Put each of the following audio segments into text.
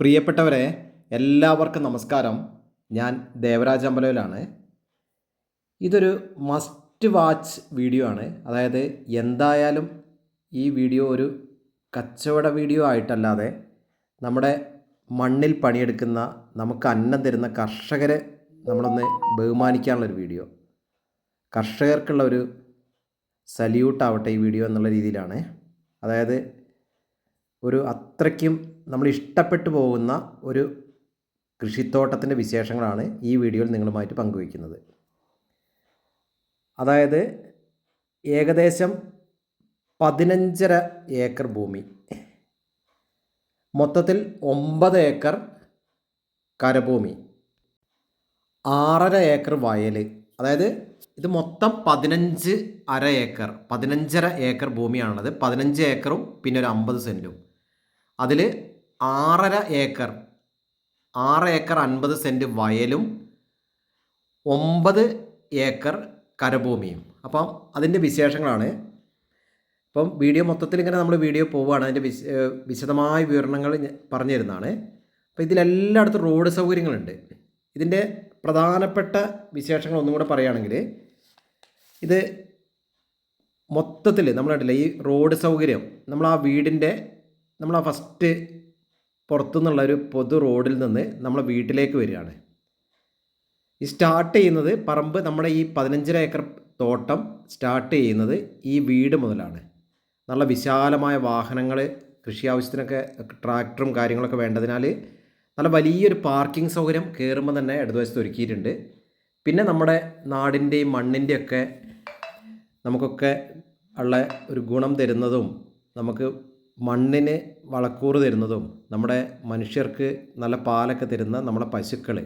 പ്രിയപ്പെട്ടവരെ എല്ലാവർക്കും നമസ്കാരം. ഞാൻ ദേവരാജ് അമ്പലവിലാണ്. ഇതൊരു മസ്റ്റ് വാച്ച് വീഡിയോ ആണ്. അതായത് എന്തായാലും ഈ വീഡിയോ ഒരു കച്ചവട വീഡിയോ ആയിട്ടല്ലാതെ നമ്മുടെ മണ്ണിൽ പണിയെടുക്കുന്ന നമുക്ക് അന്നം തരുന്ന കർഷകരെ നമ്മളൊന്ന് ബഹുമാനിക്കാനുള്ളൊരു വീഡിയോ കർഷകർക്കുള്ള ഒരു സല്യൂട്ട് ആവട്ടെ ഈ വീഡിയോ എന്നുള്ള രീതിയിലാണ്. അതായത് ഒരു അത്രയ്ക്കും നമ്മൾ ഇഷ്ടപ്പെട്ടു പോകുന്ന ഒരു കൃഷിത്തോട്ടത്തിന്റെ വിശേഷങ്ങളാണ് ഈ വീഡിയോയിൽ നിങ്ങളുമായിട്ട് പങ്കുവയ്ക്കുന്നത്. അതായത് ഏകദേശം പതിനഞ്ചര ഏക്കർ ഭൂമി. മൊത്തത്തിൽ ഒമ്പത് ഏക്കർ കരഭൂമി. ആറര ഏക്കർ വയൽ. അതായത് ഇത് മൊത്തം പതിനഞ്ച് അര ഏക്കർ പതിനഞ്ചര ഏക്കർ ഭൂമിയാണുള്ളത്. പതിനഞ്ച് ഏക്കറും പിന്നെ ഒരു അമ്പത് സെന്റും അതിൽ ആറര ഏക്കർ ആറ് ഏക്കർ അൻപത് സെന്റ് വയലും ഒമ്പത് ഏക്കർ കരഭൂമിയും. അപ്പം അതിന്റെ വിശേഷങ്ങളാണ്. ഇപ്പം വീഡിയോ മൊത്തത്തിൽ ഇങ്ങനെ നമ്മൾ വീഡിയോ പോവുകയാണ് അതിന്റെ വിശ വിശദമായ വിവരണങ്ങൾ പറഞ്ഞു തരുന്നതാണ്. അപ്പോൾ ഇതിലെല്ലായിടത്തും റോഡ് സൗകര്യങ്ങളുണ്ട്. ഇതിന്റെ പ്രധാനപ്പെട്ട വിശേഷങ്ങൾ ഒന്നും കൂടെ പറയുകയാണെങ്കിൽ ഇത് മൊത്തത്തിൽ നമ്മൾ ഈ റോഡ് സൗകര്യം നമ്മൾ ആ വീടിന്റെ നമ്മൾ ആ ഫസ്റ്റ് പുറത്തുനിന്നുള്ള ഒരു പൊതു റോഡിൽ നിന്ന് നമ്മളെ വീട്ടിലേക്ക് വരികയാണ്. ഈ സ്റ്റാർട്ട് ചെയ്യുന്നത് പറമ്പ് നമ്മുടെ ഈ പതിനഞ്ചര ഏക്കർ തോട്ടം സ്റ്റാർട്ട് ചെയ്യുന്നത് ഈ വീട് മുതലാണ്. നല്ല വിശാലമായ വാഹനങ്ങൾ കൃഷി ആവശ്യത്തിനൊക്കെ ട്രാക്ടറും കാര്യങ്ങളൊക്കെ വേണ്ടതിനാൽ നല്ല വലിയൊരു പാർക്കിംഗ് സൗകര്യം കയറുമ്പോൾ തന്നെ ഇടതുവശത്ത് ഒരുക്കിയിട്ടുണ്ട്. പിന്നെ നമ്മുടെ നാടിന്റെയും മണ്ണിന്റെയൊക്കെ നമുക്കൊക്കെ ഉള്ള ഒരു ഗുണം തരുന്നതും നമുക്ക് മണ്ണിന് വളക്കൂറ് തരുന്നതും നമ്മുടെ മനുഷ്യർക്ക് നല്ല പാലൊക്കെ തരുന്ന നമ്മുടെ പശുക്കൾ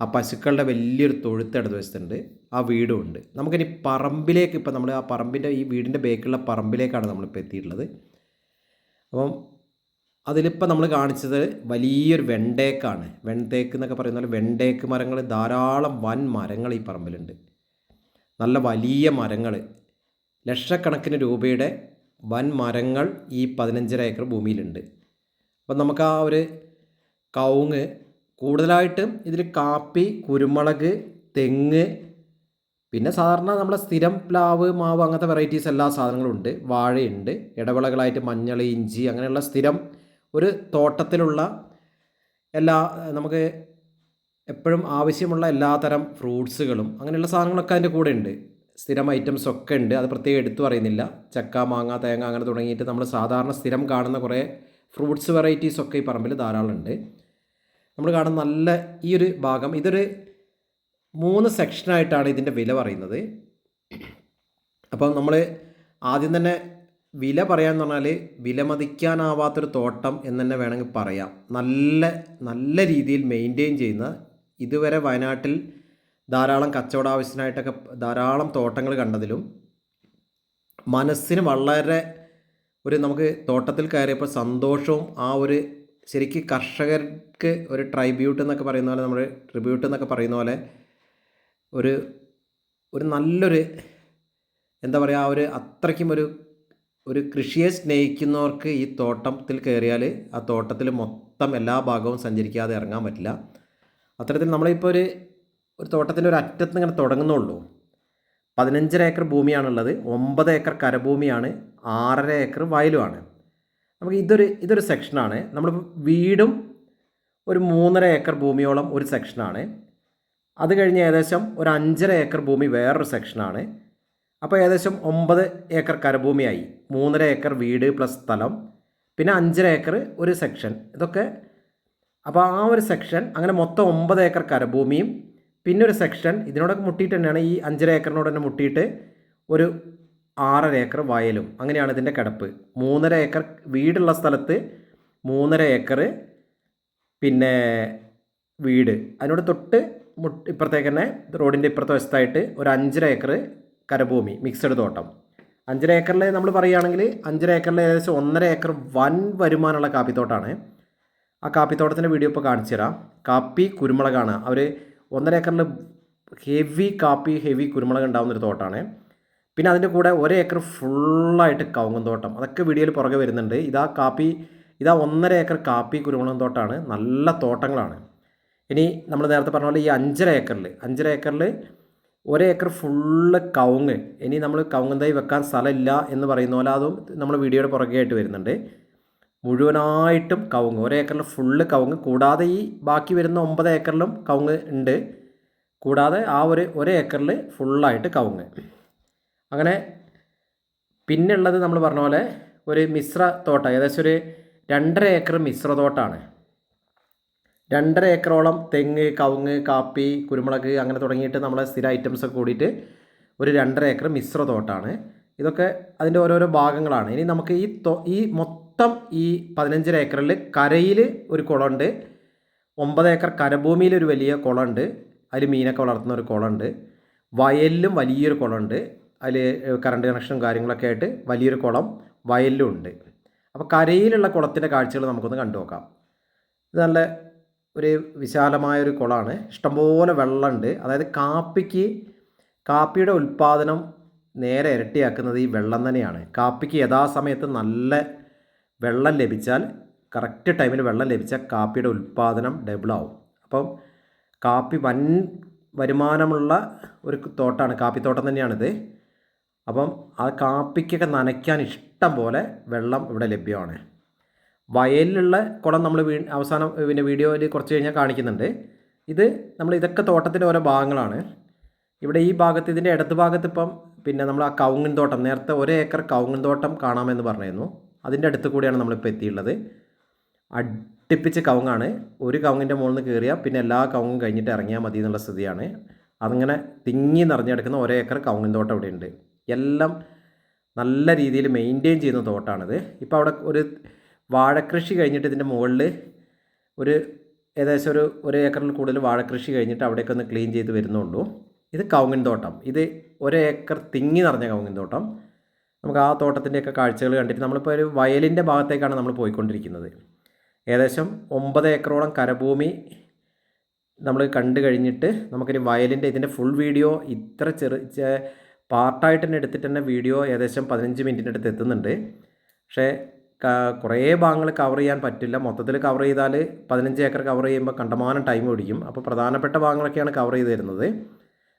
ആ പശുക്കളുടെ വലിയൊരു തൊഴുത്ത് ഇടത് വശത്തുണ്ട്. ആ വീടും ഉണ്ട്. നമുക്കിനി പറമ്പിലേക്ക് ഇപ്പം നമ്മൾ ആ പറമ്പിന്റെ ഈ വീടിന്റെ ബേക്കുള്ള പറമ്പിലേക്കാണ് നമ്മളിപ്പോൾ എത്തിയിട്ടുള്ളത്. അപ്പം അതിലിപ്പോൾ നമ്മൾ കാണിച്ചത് വലിയൊരു വെണ്ടേക്കാണ്. വെണ്ടേക്ക് എന്നൊക്കെ പറയുന്ന വെണ്ടേക്ക് മരങ്ങൾ ധാരാളം വൻ മരങ്ങൾ ഈ പറമ്പിലുണ്ട്. നല്ല വലിയ മരങ്ങൾ ലക്ഷക്കണക്കിന് രൂപയുടെ വൻ മരങ്ങൾ ഈ പതിനഞ്ചര ഏക്കർ ഭൂമിയിലുണ്ട്. അപ്പം നമുക്ക് ആ ഒരു കവുങ്ങ് കൂടുതലായിട്ടും ഇതിൽ കാപ്പി കുരുമുളക് തെങ്ങ് പിന്നെ സാധാരണ നമ്മുടെ സ്ഥിരം പ്ലാവ് മാവ് അങ്ങനത്തെ വെറൈറ്റീസ് എല്ലാ സാധനങ്ങളും ഉണ്ട്. വാഴയുണ്ട് ഇടവിളകളായിട്ട് മഞ്ഞൾ ഇഞ്ചി അങ്ങനെയുള്ള സ്ഥിരം ഒരു തോട്ടത്തിലുള്ള എല്ലാ നമുക്ക് എപ്പോഴും ആവശ്യമുള്ള എല്ലാതരം ഫ്രൂട്ട്സുകളും അങ്ങനെയുള്ള സാധനങ്ങളൊക്കെ അതിന്റെ കൂടെ ഉണ്ട് സ്ഥിരം ഐറ്റംസ് ഒക്കെ ഉണ്ട്. അത് പ്രത്യേകം എടുത്തു പറയുന്നില്ല. ചക്ക മാങ്ങ തേങ്ങ അങ്ങനെ തുടങ്ങിയിട്ട് നമ്മൾ സാധാരണ സ്ഥിരം കാണുന്ന കുറേ ഫ്രൂട്ട്സ് വെറൈറ്റീസ് ഒക്കെ ഈ പറമ്പിൽ ധാരാളം ഉണ്ട്. നമ്മൾ കാണുന്ന നല്ല ഈ ഒരു ഭാഗം ഇതൊരു മൂന്ന് സെക്ഷനായിട്ടാണ് ഇതിന്റെ വില പറയുന്നത്. അപ്പം നമ്മൾ ആദ്യം തന്നെ വില പറയാമെന്ന് പറഞ്ഞാൽ വിലമതിക്കാനാവാത്തൊരു തോട്ടം എന്ന് തന്നെ വേണമെങ്കിൽ പറയാം. നല്ല നല്ല രീതിയിൽ മെയിന്റെയിൻ ചെയ്യുന്ന ഇതുവരെ വയനാട്ടിൽ ധാരാളം കച്ചവട ആവശ്യത്തിനായിട്ടൊക്കെ ധാരാളം തോട്ടങ്ങൾ കണ്ടതിലും മനസ്സിന് വളരെ ഒരു നമുക്ക് തോട്ടത്തിൽ കയറിയപ്പോൾ സന്തോഷവും ആ ഒരു ശരിക്കും കർഷകർക്ക് ഒരു ട്രൈബ്യൂട്ട് എന്നൊക്കെ പറയുന്ന പോലെ നമ്മൾ ട്രിബ്യൂട്ട് എന്നൊക്കെ പറയുന്ന പോലെ ഒരു ഒരു നല്ലൊരു എന്താ പറയുക ആ ഒരു അത്രയ്ക്കും ഒരു ഒരു കൃഷിയെ സ്നേഹിക്കുന്നവർക്ക് ഈ തോട്ടത്തിൽ കയറിയാൽ ആ തോട്ടത്തിൽ മൊത്തം എല്ലാ ഭാഗവും സഞ്ചരിക്കാതെ ഇറങ്ങാൻ പറ്റില്ല. അത്തരത്തിൽ നമ്മളിപ്പോൾ ഒരു ഒരു തോട്ടത്തിന്റെ ഒരു അറ്റത്ത് നിന്ന് ഇങ്ങനെ തുടങ്ങുന്നുള്ളൂ. പതിനഞ്ചര ഏക്കർ ഭൂമിയാണുള്ളത്. ഒമ്പത് ഏക്കർ കരഭൂമിയാണ്. ആറര ഏക്കർ വയലുമാണ്. നമുക്ക് ഇതൊരു ഇതൊരു സെക്ഷനാണ്. നമ്മൾ വീടും ഒരു മൂന്നര ഏക്കർ ഭൂമിയോളം ഒരു സെക്ഷനാണ്. അത് കഴിഞ്ഞ് ഏകദേശം ഒരു അഞ്ചര ഏക്കർ ഭൂമി വേറൊരു സെക്ഷനാണ്. അപ്പോൾ ഏകദേശം ഒമ്പത് ഏക്കർ കരഭൂമിയായി. മൂന്നര ഏക്കർ വീട് പ്ലസ് സ്ഥലം. പിന്നെ അഞ്ചര ഏക്കർ ഒരു സെക്ഷൻ. ഇതൊക്കെ അപ്പോൾ ആ ഒരു സെക്ഷൻ അങ്ങനെ മൊത്തം ഒമ്പത് ഏക്കർ കരഭൂമിയും പിന്നെ ഒരു സെക്ഷൻ ഇതിനോടൊക്കെ മുട്ടിയിട്ട് തന്നെയാണ് ഈ അഞ്ചര ഏക്കറിനോട് തന്നെ മുട്ടിയിട്ട് ഒരു ആറര ഏക്കർ വയലും. അങ്ങനെയാണ് ഇതിന്റെ കിടപ്പ്. മൂന്നര ഏക്കർ വീടുള്ള സ്ഥലത്ത് മൂന്നര ഏക്കർ പിന്നെ വീട്. അതിനോട് തൊട്ട് മുട്ട് ഇപ്പുറത്തേക്ക് തന്നെ റോഡിന്റെ ഇപ്പുറത്തെ വശത്തായിട്ട് ഒരു അഞ്ചര ഏക്കർ കരഭൂമി മിക്സഡ് തോട്ടം. അഞ്ചര ഏക്കറിൽ നമ്മൾ പറയുകയാണെങ്കിൽ അഞ്ചര ഏക്കറിൽ ഏകദേശം ഒന്നര ഏക്കർ വൻ വരുമാനമുള്ള കാപ്പിത്തോട്ടമാണ് ആ കാപ്പിത്തോട്ടത്തിന്റെ വീഡിയോ ഇപ്പോൾ കാണിച്ചു തരാം കാപ്പി കുരുമുളകാണ്. അവർ ഒന്നര ഏക്കറിൽ ഹെവി കാപ്പി ഹെവി കുരുമുളക് ഉണ്ടാകുന്നൊരു തോട്ടമാണ് പിന്നെ അതിന്റെ കൂടെ ഒരേ ഏക്കർ ഫുള്ളായിട്ട് കവുങ്ങും തോട്ടം. അതൊക്കെ വീഡിയോയിൽ പുറകെ വരുന്നുണ്ട്. ഇതാ കാപ്പി ഇതാ ഒന്നര ഏക്കർ കാപ്പി കുരുമുളകും തോട്ടമാണ് നല്ല തോട്ടങ്ങളാണ്. ഇനി നമ്മൾ നേരത്തെ പറഞ്ഞ പോലെ ഈ അഞ്ചര ഏക്കറിൽ അഞ്ചര ഏക്കറിൽ ഒരേ ഏക്കർ ഫുള്ള് കവുങ്ങ്. ഇനി നമ്മൾ കവുങ്ങ് വെക്കാൻ സ്ഥലമില്ല എന്ന് പറയുന്ന പോലെ അതും നമ്മൾ വീഡിയോയുടെ പുറകെ ആയിട്ട് വരുന്നുണ്ട്. മുഴുവനായിട്ടും കവുങ്ങ്. ഒരേക്കറിൽ ഫുള്ള് കവുങ്ങ്. കൂടാതെ ഈ ബാക്കി വരുന്ന ഒമ്പത് ഏക്കറിലും കവുങ്ങ് ഉണ്ട്. കൂടാതെ ആ ഒരു ഒരേക്കറിൽ ഫുള്ളായിട്ട് കവുങ്ങ്. അങ്ങനെ പിന്നുള്ളത് നമ്മൾ പറഞ്ഞ പോലെ ഒരു മിശ്ര തോട്ടം. ഏകദേശം ഒരു രണ്ടര ഏക്കർ മിശ്ര തോട്ടമാണ് രണ്ടര ഏക്കറോളം തെങ്ങ് കവുങ്ങ് കാപ്പി കുരുമുളക് അങ്ങനെ തുടങ്ങിയിട്ട് നമ്മളെ സ്ഥിര ഐറ്റംസ് ഒക്കെ കൂടിയിട്ട് ഒരു രണ്ടര ഏക്കർ മിശ്ര തോട്ടമാണ് ഇതൊക്കെ അതിന്റെ ഓരോരോ ഭാഗങ്ങളാണ്. ഇനി നമുക്ക് ഈ ഈ മൊത്തം ഈ പതിനഞ്ചര ഏക്കറിൽ കരയിൽ ഒരു കുളമുണ്ട്. ഒമ്പത് ഏക്കർ കരഭൂമിയിൽ ഒരു വലിയ കുളമുണ്ട്. അതിൽ മീനൊക്കെ വളർത്തുന്ന ഒരു കുളമുണ്ട്. വയലിലും വലിയൊരു കുളമുണ്ട്. അതിൽ കറണ്ട് കണക്ഷനും കാര്യങ്ങളൊക്കെ ആയിട്ട് വലിയൊരു കുളം വയലിലും ഉണ്ട്. അപ്പോൾ കരയിലുള്ള കുളത്തിന്റെ കാഴ്ചകൾ നമുക്കൊന്ന് കണ്ടു നോക്കാം. ഇത് നല്ല ഒരു വിശാലമായ ഒരു കുളമാണ്. ഇഷ്ടംപോലെ വെള്ളമുണ്ട്. അതായത് കാപ്പിക്ക് കാപ്പിയുടെ ഉൽപ്പാദനം നേരെ ഇരട്ടിയാക്കുന്നത് ഈ വെള്ളം തന്നെയാണ്. കാപ്പിക്ക് യഥാസമയത്ത് നല്ല വെള്ളം ലഭിച്ചാൽ കറക്റ്റ് ടൈമിൽ വെള്ളം ലഭിച്ചാൽ കാപ്പിയുടെ ഉൽപ്പാദനം ഡബിളാവും അപ്പം കാപ്പി വൻ വരുമാനമുള്ള ഒരു തോട്ടമാണ് കാപ്പിത്തോട്ടം തന്നെയാണിത്. അപ്പം ആ കാപ്പിക്കൊക്കെ നനയ്ക്കാൻ ഇഷ്ടം പോലെ വെള്ളം ഇവിടെ ലഭ്യമാണ്. വയലിലുള്ള കുളം നമ്മൾ വീ അവസാനം പിന്നെ വീഡിയോയിൽ കുറച്ച് കഴിഞ്ഞാൽ കാണിക്കുന്നുണ്ട്. ഇത് നമ്മൾ ഇതൊക്കെ തോട്ടത്തിന്റെ ഓരോ ഭാഗങ്ങളാണ്. ഇവിടെ ഈ ഭാഗത്ത് ഇതിന്റെ ഇടത് ഭാഗത്ത് ഇപ്പം പിന്നെ നമ്മൾ ആ കൗങ്ങിൻ തോട്ടം നേരത്തെ ഒരു ഏക്കർ തോട്ടം കാണാമെന്ന് പറഞ്ഞിരുന്നു. അതിന്റെ അടുത്ത് കൂടിയാണ് നമ്മളിപ്പോൾ എത്തിയുള്ളത് അടുപ്പിച്ച് കവുങ്ങാണ്. ഒരു കവുങ്ങിന്റെ മുകളിൽ നിന്ന് കയറിയാൽ പിന്നെ എല്ലാ കവുങ്ങും കഴിഞ്ഞിട്ട് ഇറങ്ങിയാൽ മതി എന്നുള്ള സ്ഥിതിയാണ്. അതങ്ങനെ തിങ്ങി നിറഞ്ഞെടുക്കുന്ന ഒരേ ഏക്കർ കവുങ്ങിൻ തോട്ടം ഇവിടെ ഉണ്ട്. എല്ലാം നല്ല രീതിയിൽ മെയിന്റെയിൻ ചെയ്യുന്ന തോട്ടമാണിത് ഇപ്പോൾ അവിടെ ഒരു വാഴക്കൃഷി കഴിഞ്ഞിട്ട് ഇതിന്റെ മുകളിൽ ഒരു ഏകദേശം ഒരു ഒരു ഏക്കറിൽ കൂടുതൽ വാഴക്കൃഷി കഴിഞ്ഞിട്ട് അവിടേക്ക് ഒന്ന് ക്ലീൻ ചെയ്ത് വരുന്നുള്ളൂ. ഇത് കവുങ്ങിൻ തോട്ടം. ഇത് ഒരേക്കർ തിങ്ങി നിറഞ്ഞ കവുങ്ങിൻ തോട്ടം. നമുക്ക് ആ തോട്ടത്തിന്റെയൊക്കെ കാഴ്ചകൾ കണ്ടിട്ട് നമ്മളിപ്പോൾ ഒരു വയലിന്റെ ഭാഗത്തേക്കാണ് നമ്മൾ പോയിക്കൊണ്ടിരിക്കുന്നത്. ഏകദേശം ഒമ്പത് ഏക്കറോളം കരഭൂമി നമ്മൾ കണ്ടു കഴിഞ്ഞിട്ട് നമുക്കൊരു വയലിന്റെ ഇതിന്റെ ഫുൾ വീഡിയോ ഇത്ര ചെറു പാർട്ടായിട്ട് തന്നെ എടുത്തിട്ട് തന്നെ വീഡിയോ ഏകദേശം പതിനഞ്ച് മിനിറ്റിന്റെ അടുത്ത് എത്തുന്നുണ്ട്. പക്ഷേ കുറേ ഭാഗങ്ങൾ കവർ ചെയ്യാൻ പറ്റില്ല. മൊത്തത്തിൽ കവർ ചെയ്താൽ പതിനഞ്ച് ഏക്കർ കവർ ചെയ്യുമ്പോൾ കണ്ടമാനം ടൈം പിടിക്കും. അപ്പോൾ പ്രധാനപ്പെട്ട ഭാഗങ്ങളൊക്കെയാണ് കവർ ചെയ്ത് തരുന്നത്.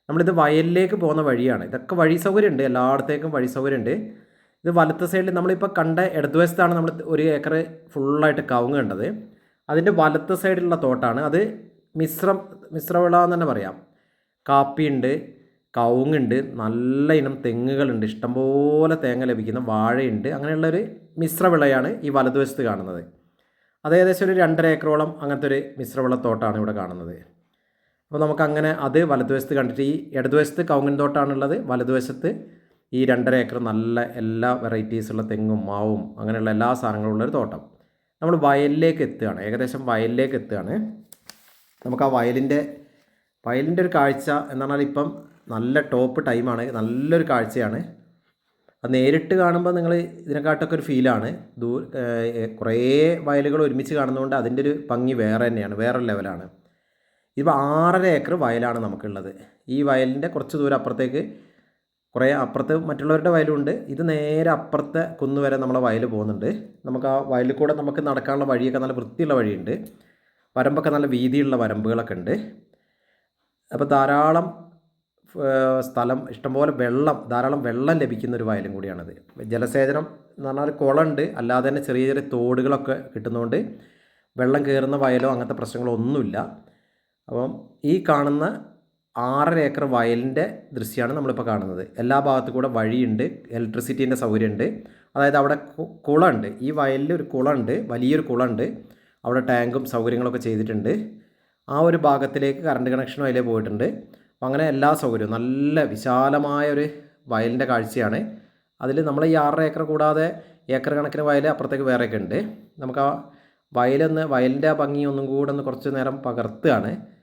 നമ്മളിത് വയലിലേക്ക് പോകുന്ന വഴിയാണ്. ഇതൊക്കെ വഴി സൗകര്യം ഉണ്ട് എല്ലായിടത്തേക്കും വഴി സൗകര്യം ഉണ്ട് ഇത് വലത്തെ സൈഡിൽ നമ്മളിപ്പോൾ കണ്ട ഇടതുവശത്താണ് നമ്മൾ ഒരു ഏക്കർ ഫുള്ളായിട്ട് കവുങ്ങ് കണ്ടത്. അതിന്റെ വലത്തെ സൈഡിലുള്ള തോട്ടാണ്. അത് മിശ്രം മിശ്രവിള എന്ന് തന്നെ പറയാം. കാപ്പിയുണ്ട് കവുങ്ങുണ്ട് നല്ല ഇനം തെങ്ങുകളുണ്ട്. ഇഷ്ടംപോലെ തേങ്ങ ലഭിക്കുന്ന വാഴയുണ്ട്. അങ്ങനെയുള്ളൊരു മിശ്രവിളയാണ് ഈ വലതുവശത്ത് കാണുന്നത്. അത് ഏകദേശം ഒരു രണ്ടര ഏക്കറോളം അങ്ങനത്തെ ഒരു മിശ്രവിള തോട്ടാണ് ഇവിടെ കാണുന്നത്. അപ്പോൾ നമുക്കങ്ങനെ അത് വലതുവശത്ത് കണ്ടിട്ട് ഈ ഇടതുവശത്ത് കൗങ്ങൻ തോട്ടാണുള്ളത് വലതുവശത്ത് ഈ രണ്ടര ഏക്കർ നല്ല എല്ലാ വെറൈറ്റീസുള്ള തെങ്ങും മാവും അങ്ങനെയുള്ള എല്ലാ സാധനങ്ങളും ഉള്ളൊരു തോട്ടം. നമ്മൾ വയലിലേക്ക് എത്തുകയാണ്. ഏകദേശം വയലിലേക്ക് എത്തുകയാണ്. നമുക്ക് ആ വയലിന്റെ വയലിന്റെ ഒരു കാഴ്ച എന്ന് പറഞ്ഞാൽ ഇപ്പം നല്ല ടോപ്പ് ടൈമാണ്. നല്ലൊരു കാഴ്ചയാണ്. അത് നേരിട്ട് കാണുമ്പോൾ നിങ്ങൾ ഇതിനെക്കാട്ടൊക്കെ ഒരു ഫീലാണ് ദൂ കുറേ വയലുകൾ ഒരുമിച്ച് കാണുന്നതുകൊണ്ട് അതിന്റെ ഒരു ഭംഗി വേറെ തന്നെയാണ് വേറെ ലെവലാണ് ഇപ്പോൾ ആറര ഏക്കർ വയലാണ് നമുക്കുള്ളത്. ഈ വയലിന്റെ കുറച്ച് ദൂരം അപ്പുറത്തേക്ക് കുറേ അപ്പുറത്ത് മറ്റുള്ളവരുടെ വയലുണ്ട്. ഇത് നേരെ അപ്പുറത്തെ കുന്ന് വരെ നമ്മളെ വയൽ പോകുന്നുണ്ട്. നമുക്ക് ആ വയലിൽ കൂടെ നമുക്ക് നടക്കാനുള്ള വഴിയൊക്കെ നല്ല വൃത്തിയുള്ള വഴിയുണ്ട്. വരമ്പൊക്കെ നല്ല വീതിയുള്ള വരമ്പുകളൊക്കെ ഉണ്ട്. അപ്പോൾ ധാരാളം സ്ഥലം ഇഷ്ടംപോലെ വെള്ളം ധാരാളം വെള്ളം ലഭിക്കുന്ന ഒരു വയലും കൂടിയാണിത്. ജലസേചനം എന്ന് പറഞ്ഞാൽ കുളമുണ്ട്. അല്ലാതെ തന്നെ ചെറിയ ചെറിയ തോടുകളൊക്കെ കിട്ടുന്നതുകൊണ്ട് വെള്ളം കയറുന്ന വയലോ അങ്ങനത്തെ പ്രശ്നങ്ങളോ ഒന്നുമില്ല. അപ്പം ഈ കാണുന്ന ആറര ഏക്കർ വയലിന്റെ ദൃശ്യമാണ് നമ്മളിപ്പോൾ കാണുന്നത്. എല്ലാ ഭാഗത്തു കൂടെ വഴിയുണ്ട് ഇലക്ട്രിസിറ്റീന്റെ സൗകര്യമുണ്ട്. അതായത് അവിടെ കുളമുണ്ട്. ഈ വയലിൽ ഒരു കുളമുണ്ട് വലിയൊരു കുളമുണ്ട്. അവിടെ ടാങ്കും സൗകര്യങ്ങളൊക്കെ ചെയ്തിട്ടുണ്ട്. ആ ഒരു ഭാഗത്തിലേക്ക് കറണ്ട് കണക്ഷനും അതിലേ പോയിട്ടുണ്ട്. അപ്പം അങ്ങനെ എല്ലാ സൗകര്യവും നല്ല വിശാലമായ ഒരു വയലിന്റെ കാഴ്ചയാണ്. അതിൽ നമ്മൾ ഈ ആറര ഏക്കർ കൂടാതെ ഏക്കർ കണക്കിന് വയൽ അപ്പുറത്തേക്ക് വേറെയൊക്കെ ഉണ്ട്. നമുക്ക് ആ വയലൊന്ന് വയലിന്റെ ഭംഗി ഒന്നും കൂടെ ഒന്ന് കുറച്ച് നേരം പകർത്തുകയാണ്.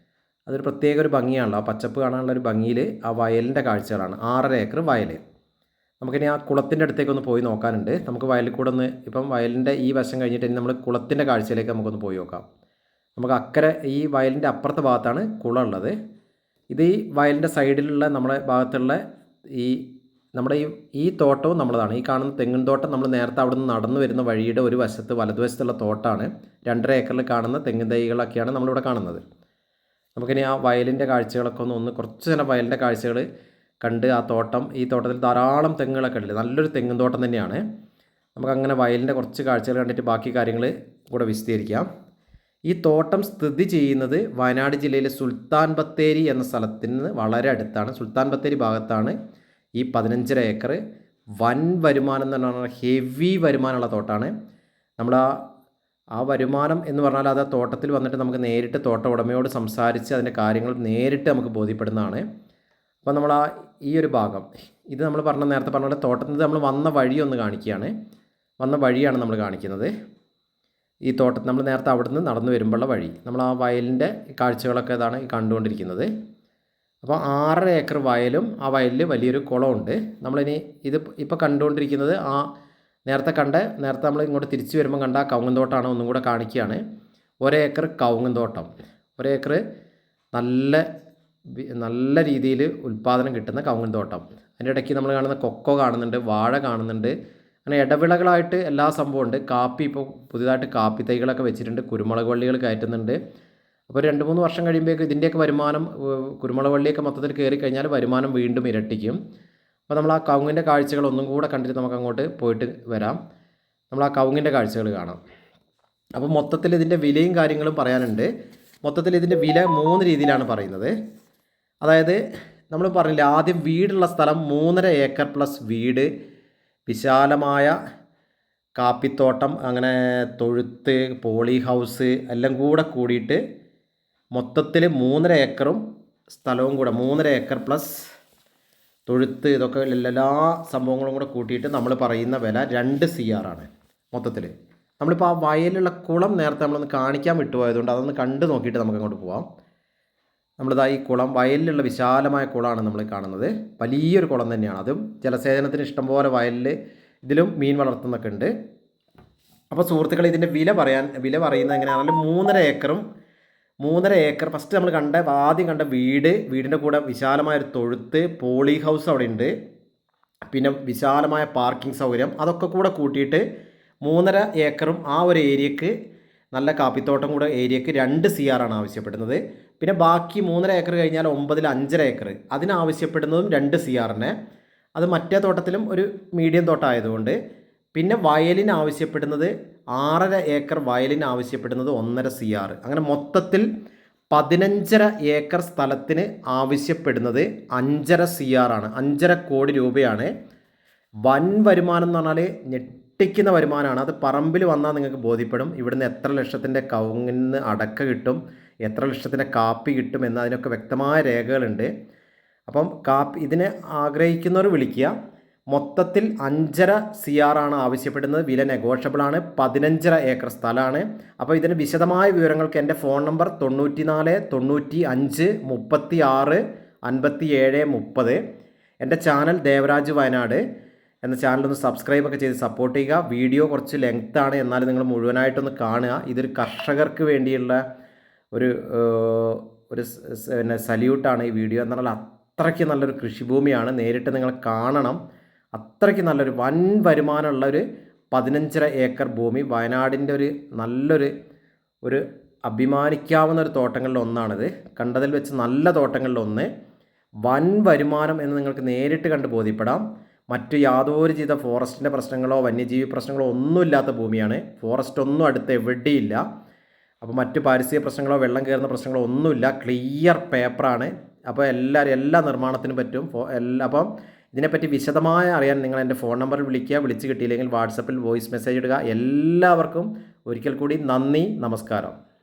അതൊരു പ്രത്യേക ഒരു ഭംഗിയാണല്ലോ. ആ പച്ചപ്പ് കാണാനുള്ള ഒരു ഭംഗിയിൽ ആ വയലിന്റെ കാഴ്ചകളാണ്. ആറര ഏക്കർ വയൽ നമുക്കിനി ആ കുളത്തിന്റെ അടുത്തേക്ക് ഒന്ന് പോയി നോക്കാനുണ്ട്. നമുക്ക് വയലിൽ കൂടെ ഒന്ന് ഇപ്പം വയലിന്റെ ഈ വശം കഴിഞ്ഞിട്ട് ഇനി നമ്മൾ കുളത്തിന്റെ കാഴ്ചയിലേക്ക് നമുക്കൊന്ന് പോയി നോക്കാം. നമുക്ക് അക്കരെ ഈ വയലിന്റെ അപ്പുറത്തെ ഭാഗത്താണ് കുളം ഉള്ളത് ഇത് ഈ വയലിന്റെ സൈഡിലുള്ള നമ്മുടെ ഭാഗത്തുള്ള ഈ നമ്മുടെ ഈ ഈ തോട്ടവും നമ്മളതാണ്. ഈ കാണുന്ന തെങ്ങിൻ തോട്ടം നമ്മൾ നേരത്തെ അവിടെ നിന്ന് നടന്നു വരുന്ന വഴിയുടെ ഒരു വശത്ത് വലതുവശത്തുള്ള തോട്ടാണ്. രണ്ടര ഏക്കറിൽ കാണുന്ന തെങ്ങിൻ തൈകളൊക്കെയാണ് നമ്മളിവിടെ കാണുന്നത്. നമുക്കിനി ആ വയലിന്റെ കാഴ്ചകളൊക്കെ ഒന്ന് ഒന്ന് കുറച്ച് നേരം വയലിന്റെ കാഴ്ചകൾ കണ്ട് ആ തോട്ടം ഈ തോട്ടത്തിൽ ധാരാളം തെങ്ങുകളൊക്കെ ഉണ്ട്. നല്ലൊരു തെങ്ങും തോട്ടം തന്നെയാണ്. നമുക്കങ്ങനെ വയലിന്റെ കുറച്ച് കാഴ്ചകൾ കണ്ടിട്ട് ബാക്കി കാര്യങ്ങൾ കൂടെ വിശദീകരിക്കാം. ഈ തോട്ടം സ്ഥിതി ചെയ്യുന്നത് വയനാട് ജില്ലയിലെ സുൽത്താൻ ബത്തേരി എന്ന സ്ഥലത്തിന് വളരെ അടുത്താണ്. സുൽത്താൻ ബത്തേരി ഭാഗത്താണ് ഈ പതിനഞ്ചര ഏക്കർ. വൻ വരുമാനം എന്ന് പറഞ്ഞാൽ ഹെവി വരുമാനമുള്ള തോട്ടമാണ് നമ്മൾ ആ ആ വരുമാനം എന്ന് പറഞ്ഞാൽ അത് തോട്ടത്തിൽ വന്നിട്ട് നമുക്ക് നേരിട്ട് തോട്ട ഉടമയോട് സംസാരിച്ച് അതിന്റെ കാര്യങ്ങൾ നേരിട്ട് നമുക്ക് ബോധ്യപ്പെടുന്നതാണ്. അപ്പോൾ നമ്മൾ ആ ഈ ഒരു ഭാഗം ഇത് നമ്മൾ പറഞ്ഞ നേരത്തെ പറഞ്ഞ പോലെ തോട്ടത്തിൽ നമ്മൾ വന്ന വഴി ഒന്ന് കാണിക്കുകയാണ്. വന്ന വഴിയാണ് നമ്മൾ കാണിക്കുന്നത്. ഈ തോട്ടത്തിൽ നമ്മൾ നേരത്തെ അവിടുന്ന് നടന്നു വരുമ്പോഴുള്ള വഴി നമ്മൾ ആ വയലിന്റെ കാഴ്ചകളൊക്കെ ഇതാണ് കണ്ടുകൊണ്ടിരിക്കുന്നത്. അപ്പോൾ ആറര ഏക്കർ വയലും ആ വയലിൽ വലിയൊരു കുളമുണ്ട്. നമ്മളിനി ഇത് ഇപ്പോൾ കണ്ടുകൊണ്ടിരിക്കുന്നത് ആ നേരത്തെ കണ്ട നേരത്തെ നമ്മൾ ഇങ്ങോട്ട് തിരിച്ചു വരുമ്പോൾ കണ്ട ആ കവുങ്ങൻ തോട്ടമാണ് ഒന്നും കൂടെ കാണിക്കുകയാണ്. ഒരേക്കർ കൗങ്ങന്തോട്ടം തോട്ടം ഒരേക്കർ നല്ല നല്ല രീതിയിൽ ഉൽപ്പാദനം കിട്ടുന്ന കൗങ്ങന്തോട്ടം തോട്ടം അതിന്റെ ഇടയ്ക്ക് നമ്മൾ കാണുന്ന കൊക്കോ കാണുന്നുണ്ട് വാഴ കാണുന്നുണ്ട്. അങ്ങനെ ഇടവിളകളായിട്ട് എല്ലാ സംഭവം ഉണ്ട്. കാപ്പി ഇപ്പോൾ പുതിയതായിട്ട് കാപ്പി തൈകളൊക്കെ വെച്ചിട്ടുണ്ട് കുരുമുളക് വള്ളികൾ കയറ്റുന്നുണ്ട്. അപ്പോൾ രണ്ട് മൂന്ന് വർഷം കഴിയുമ്പോഴേക്കും ഇതിന്റെയൊക്കെ വരുമാനം കുരുമുളക് വള്ളിയൊക്കെ മൊത്തത്തിൽ കയറി കഴിഞ്ഞാൽ വരുമാനം വീണ്ടും ഇരട്ടിക്കും. അപ്പോൾ നമ്മൾ ആ കവുങ്ങിന്റെ കാഴ്ചകൾ ഒന്നും കൂടെ കണ്ടിട്ട് നമുക്ക് അങ്ങോട്ട് പോയിട്ട് വരാം. നമ്മൾ ആ കവുങ്ങിന്റെ കാഴ്ചകൾ കാണാം. അപ്പോൾ മൊത്തത്തിൽ ഇതിന്റെ വിലയും കാര്യങ്ങളും പറയാനുണ്ട്. മൊത്തത്തിൽ ഇതിന്റെ വില മൂന്ന് രീതിയിലാണ് പറയുന്നത്. അതായത് നമ്മൾ പറഞ്ഞില്ല ആദ്യം വീടുള്ള സ്ഥലം മൂന്നര ഏക്കർ പ്ലസ് വീട് വിശാലമായ കാപ്പിത്തോട്ടം അങ്ങനെ തൊഴുത്ത് പോളി ഹൗസ് എല്ലാം കൂടെ കൂടിയിട്ട് മൊത്തത്തിൽ മൂന്നര ഏക്കറും സ്ഥലവും കൂടെ മൂന്നര ഏക്കർ പ്ലസ് തൊഴുത്ത് ഇതൊക്കെ എല്ലാ സംഭവങ്ങളും കൂടെ കൂട്ടിയിട്ട് നമ്മൾ പറയുന്ന വില രണ്ട് സി ആർ ആണ് മൊത്തത്തിൽ നമ്മളിപ്പോൾ ആ വയലുള്ള കുളം നേരത്തെ നമ്മളൊന്ന് കാണിക്കാൻ വിട്ടുപോയതുകൊണ്ട് അതൊന്ന് കണ്ടു നോക്കിയിട്ട് നമുക്ക് അങ്ങോട്ട് പോവാം. നമ്മളിതാ ഈ കുളം വയലിലുള്ള വിശാലമായ കുളമാണ് നമ്മൾ കാണുന്നത്. വലിയൊരു കുളം തന്നെയാണ്. അതും ജലസേചനത്തിന് ഇഷ്ടംപോലെ വയലിൽ ഇതിലും മീൻ വളർത്തുന്നൊക്കെ ഉണ്ട്. അപ്പോൾ സുഹൃത്തുക്കൾ ഇതിന്റെ വില പറയാൻ വില പറയുന്നത് എങ്ങനെയാണെങ്കിലും മൂന്നര ഏക്കറും മൂന്നര ഏക്കർ. ഫസ്റ്റ് നമ്മൾ കണ്ട ആദ്യം കണ്ട വീട് വീടിന്റെ കൂടെ വിശാലമായ ഒരു തൊഴുത്ത് പോളി ഹൗസ് അവിടെ ഉണ്ട് പിന്നെ വിശാലമായ പാർക്കിംഗ് സൗകര്യം. അതൊക്കെ കൂടെ കൂട്ടിയിട്ട് മൂന്നര ഏക്കറും ആ ഒരു ഏരിയക്ക് നല്ല കാപ്പിത്തോട്ടം കൂടെ ഏരിയക്ക് രണ്ട് സി ആണ് ആവശ്യപ്പെടുന്നത്. പിന്നെ ബാക്കി മൂന്നര ഏക്കർ കഴിഞ്ഞാൽ ഒമ്പതിൽ അഞ്ചര ഏക്കർ. അതിനാവശ്യപ്പെടുന്നതും രണ്ട് സി ആറിനെ അത് മറ്റേ തോട്ടത്തിലും ഒരു മീഡിയം തോട്ടം ആയതുകൊണ്ട് പിന്നെ വയലിന് ആവശ്യപ്പെടുന്നത് ആറര ഏക്കർ വയലിന് ആവശ്യപ്പെടുന്നത് ഒന്നര സി ആർ അങ്ങനെ മൊത്തത്തിൽ പതിനഞ്ചര ഏക്കർ സ്ഥലത്തിന് ആവശ്യപ്പെടുന്നത് അഞ്ചര സി ആർ ആണ്. അഞ്ചര കോടി രൂപയാണ്. വൻ വരുമാനം എന്ന് പറഞ്ഞാൽ ഞെട്ടിക്കുന്ന വരുമാനമാണ്. അത് പറമ്പിൽ വന്നാൽ നിങ്ങൾക്ക് ബോധ്യപ്പെടും. ഇവിടുന്ന് എത്ര ലക്ഷത്തിന്റെ കവുങ്ങിന്ന് അടക്ക കിട്ടും എത്ര ലക്ഷത്തിന്റെ കാപ്പി കിട്ടും എന്നതിനൊക്കെ വ്യക്തമായ രേഖകളുണ്ട്. അപ്പം കാപ്പി ഇതിനെ ആഗ്രഹിക്കുന്നവർ വിളിക്കുക. മൊത്തത്തിൽ അഞ്ചര സി ആർ ആണ് ആവശ്യപ്പെടുന്നത്. വില നെഗോഷ്യബിൾ ആണ്. പതിനഞ്ചര ഏക്കർ സ്ഥലമാണ്. അപ്പോൾ ഇതിന് വിശദമായ വിവരങ്ങൾക്ക് എന്റെ ഫോൺ നമ്പർ തൊണ്ണൂറ്റി നാല് തൊണ്ണൂറ്റി അഞ്ച് മുപ്പത്തി ആറ് അൻപത്തി ഏഴ് മുപ്പത്. എന്റെ ചാനൽ ദേവരാജ് വയനാട് എന്ന ചാനൽ ഒന്ന് സബ്സ്ക്രൈബ് ഒക്കെ ചെയ്ത് സപ്പോർട്ട് ചെയ്യുക. വീഡിയോ കുറച്ച് ലെങ്ത് ആണ്. എന്നാലും നിങ്ങൾ മുഴുവനായിട്ടൊന്ന് കാണുക. ഇതൊരു കർഷകർക്ക് വേണ്ടിയുള്ള ഒരു ഒരു പിന്നെ സല്യൂട്ടാണ് ഈ വീഡിയോ. എന്ന് പറഞ്ഞാൽ അത്രയ്ക്ക് നല്ലൊരു കൃഷിഭൂമിയാണ്. നേരിട്ട് നിങ്ങൾ കാണണം. അത്രയ്ക്ക് നല്ലൊരു വൻ വരുമാനമുള്ള ഒരു പതിനഞ്ചര ഏക്കർ ഭൂമി വയനാടിന്റെ ഒരു നല്ലൊരു ഒരു അഭിമാനിക്കാവുന്ന ഒരു തോട്ടങ്ങളിൽ ഒന്നാണിത്. കണ്ടതിൽ വെച്ച് നല്ല തോട്ടങ്ങളിലൊന്ന് വൻ വരുമാനം എന്ന് നിങ്ങൾക്ക് നേരിട്ട് കണ്ട് ബോധ്യപ്പെടാം. മറ്റു യാതൊരു ചെയ്ത ഫോറസ്റ്റിന്റെ പ്രശ്നങ്ങളോ വന്യജീവി പ്രശ്നങ്ങളോ ഒന്നുമില്ലാത്ത ഭൂമിയാണ്. ഫോറസ്റ്റ് ഒന്നും അടുത്ത് എവിടെയില്ല. അപ്പോൾ മറ്റു പാരിസ്ഥിതിക പ്രശ്നങ്ങളോ വെള്ളം കയറുന്ന പ്രശ്നങ്ങളോ ഒന്നുമില്ല. ക്ലിയർ പേപ്പറാണ്. അപ്പോൾ എല്ലാവരും എല്ലാ നിർമ്മാണത്തിനും പറ്റും. എല്ലാ അപ്പം ഇതിനെപ്പറ്റി വിശദമായി അറിയാൻ നിങ്ങൾ എന്റെ ഫോൺ നമ്പറിൽ വിളിക്കുക വിളിച്ച് കിട്ടിയില്ലെങ്കിൽ വാട്സപ്പിൽ വോയിസ് മെസ്സേജ് ഇടുക. എല്ലാവർക്കും ഒരിക്കൽ കൂടി നന്ദി നമസ്കാരം.